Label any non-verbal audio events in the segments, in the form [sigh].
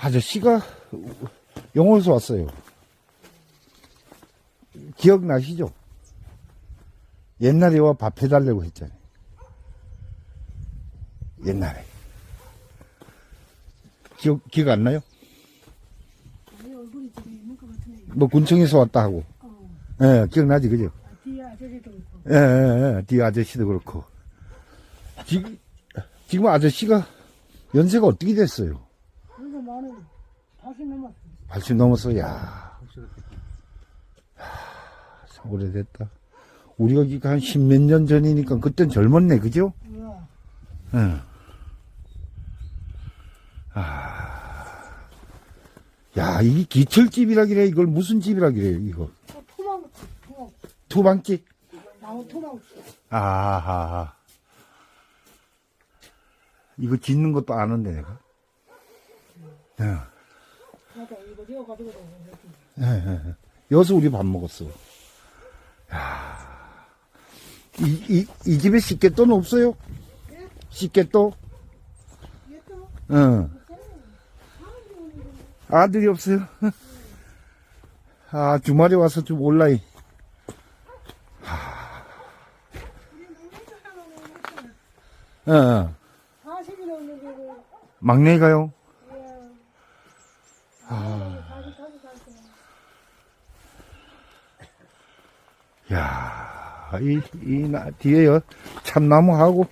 아저씨가 영월에서 왔어요. 기억나시죠? 옛날에 와 밥 해달라고 했잖아요. 옛날에. 기억, 기억 안 나요? 아니 얼굴이 지금 있는 것 같으네. 뭐 군청에서 왔다 하고. 어, 예, 기억나지, 그죠? 아, 뒤에 아저씨도 있고. 예, 예, 예. 뒤 아저씨도 그렇고. 지, 지금 아저씨가 연세가 어떻게 됐어요? 많은 다시 넘었어. 80 넘었어, 야. 하, 참 오래됐다. 우리가 이게 한 십몇 년 전이니까 그땐 젊었네, 그죠? 응. 아. 야, 이게 기철집이라기래. 이걸 무슨 집이라기래, 이거. 어, 토막치, 토막, 투방집? 나무 토막치. 아하. 이거 짓는 것도 아는데, 내가. 예. 예, 예, 예. 여기서 우리 밥 먹었어. 야. 이, 이, 이 집에 씻개또는 없어요? 얘또 응. 아들이 없어요? [laughs] 아, 주말에 와서 좀 올라이. 하. 어, 40이 넘는 거고, 막내가요? 40, 40, 40. 야, 이, 이, 나, 뒤에요. 참나무하고.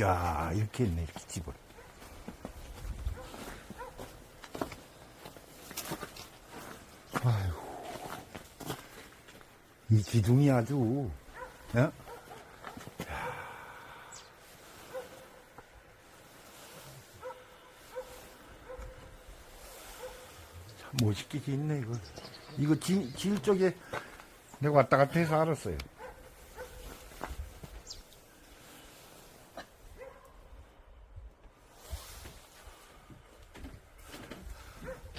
야, 이렇게 했네, 이렇게 집을. 아휴. 이 기둥이 아주, 어? 참 멋있게 짓네, 이거. 이거 지, 질 쪽에 내가 왔다 갔다 해서 알았어요.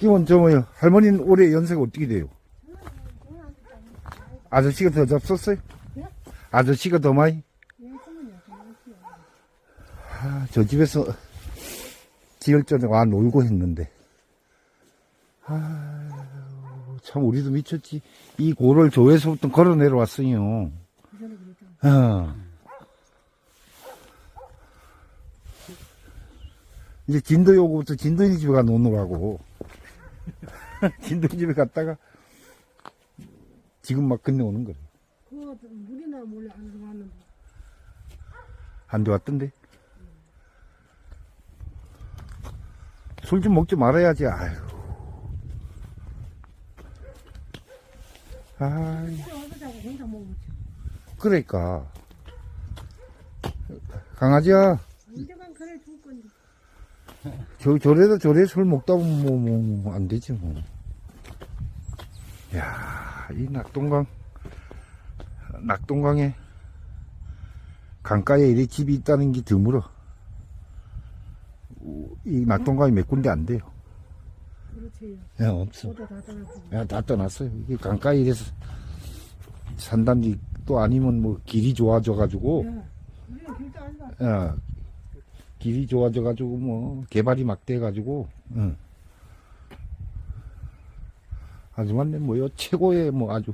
기원 저 뭐요 할머니는 올해 연세가 어떻게 돼요? 아저씨가 더 잡섰어요? 예? 아저씨가 더 많이? 아, 저 집에서 지을 전에 와 놀고 했는데. 아, 참 우리도 미쳤지. 이 고를 조에서부터 걸어 그랬잖아. 어. 이제 진도 요구부터 진도이 집에 가 노느라고. [laughs] 진도이 집에 갔다가 지금 막 건너오는 거래. 그거 물이나 몰래 안 들어왔는데. 안 좋았던데. 술 좀 먹지 말아야지, 아유. 아이, 그래, 와서 자고 혼자 먹었지. 그러니까. 강아지야, 언제간 그래 줄 건데. 저, 저래도 저래 술 먹다 보면 뭐, 뭐, 뭐, 안 되지, 뭐. 야, 이 낙동강, 낙동강에 강가에 이래 집이 있다는 게 드물어. 우- 이 낙동강이 몇 군데 안 돼요. 그렇지. 야, 없어. 모두 다 떠났고. 야, 다 떠났어요. 이게 강가에 이래서 산단지 또 아니면 뭐 길이 좋아져가지고, 야, 우리는 길도 안 가. 야, 길이 좋아져 가지고 뭐 개발이 막 돼 가지고, 응. 아주 맞네, 뭐요, 최고의 뭐 아주.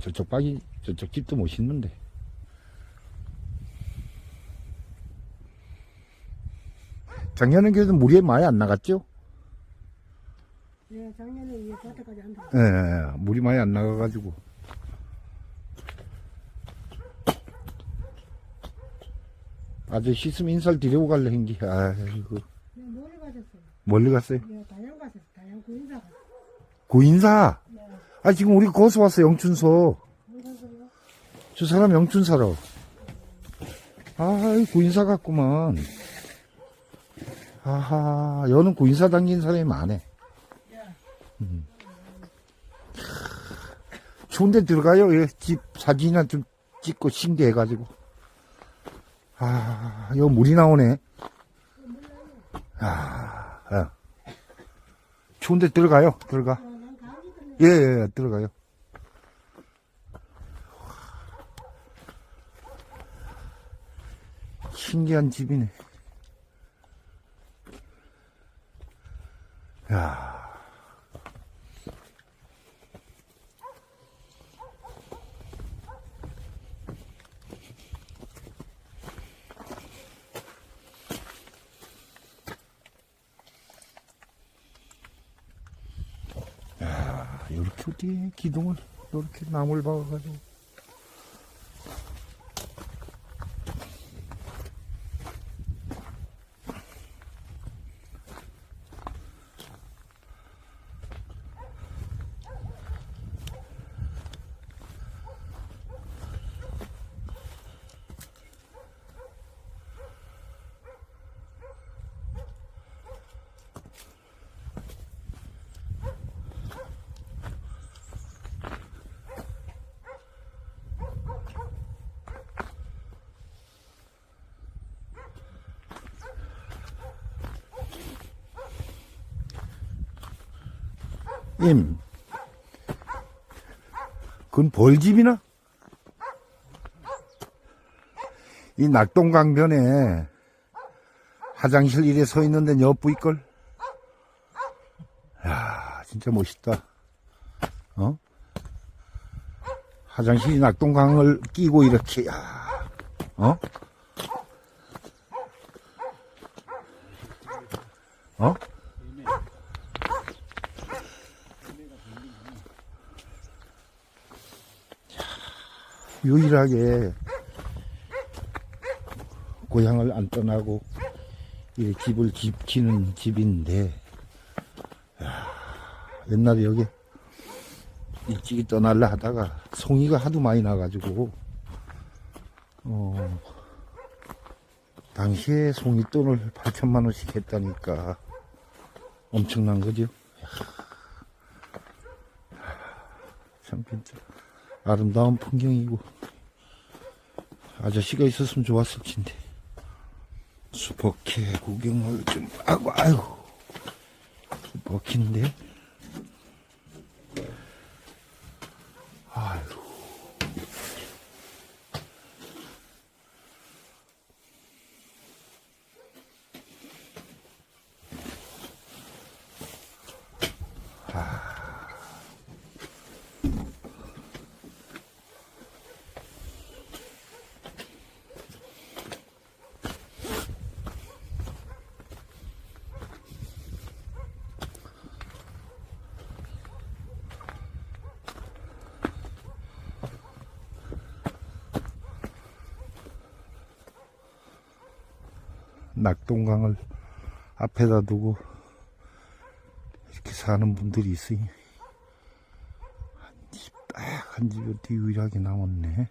저쪽 방이, 저쪽 집도 멋있는데. 작년에 그래도 물이 많이 안 나갔죠? 예, 작년에 이 밭에까지 안 가. 예, 예, 물이 많이 안 나가가지고. 아주 씻으면 인사를 드리고 갈래, 행기. 아이고. 예, 멀리 가셨어요. 멀리 갔어요? 예, 다양 가셨어요. 다양 구인사 가셨어요. 구인사! 예, 아, 지금 우리 거기서 왔어, 영춘소. 무슨 소리요? 저 사람 영춘사로. 아, 구인사 같구만. 아하, 여는 구인사 당긴 사람이 많네. 예. 음. 좋은 데 들어가요. 예, 집 사진이나 좀 찍고 신기해가지고. 아, 여기 물이 나오네. 아, 아. 좋은데 들어가요. 들어가. 예, 예, 예, 들어가요. 신기한 집이네. 이렇게 어떻게 기둥을 이렇게 나무를 박아가지고 임. 그건 벌집이나? 이 낙동강변에 화장실 이래 서 있는데 여뿌이걸? 야 진짜 멋있다. 어? 화장실이 낙동강을 끼고 이렇게, 야 어? 어? 유일하게 고향을 안 떠나고 이 집을 지키는 집인데 야, 옛날에 여기 일찍이 떠날라 하다가 송이가 하도 많이 나가지고 어 당시에 송이돈을 8천만 원씩 했다니까 엄청난 거죠. 야, 참 진짜 아름다운 풍경이고 아저씨가 있었으면 좋았을 텐데. 슈퍼케 구경을 좀 하고 아이고 슈퍼키인데 낙동강을 앞에다 두고 이렇게 사는 분들이 있으니 한 집 딱 한 집이 유일하게 남았네.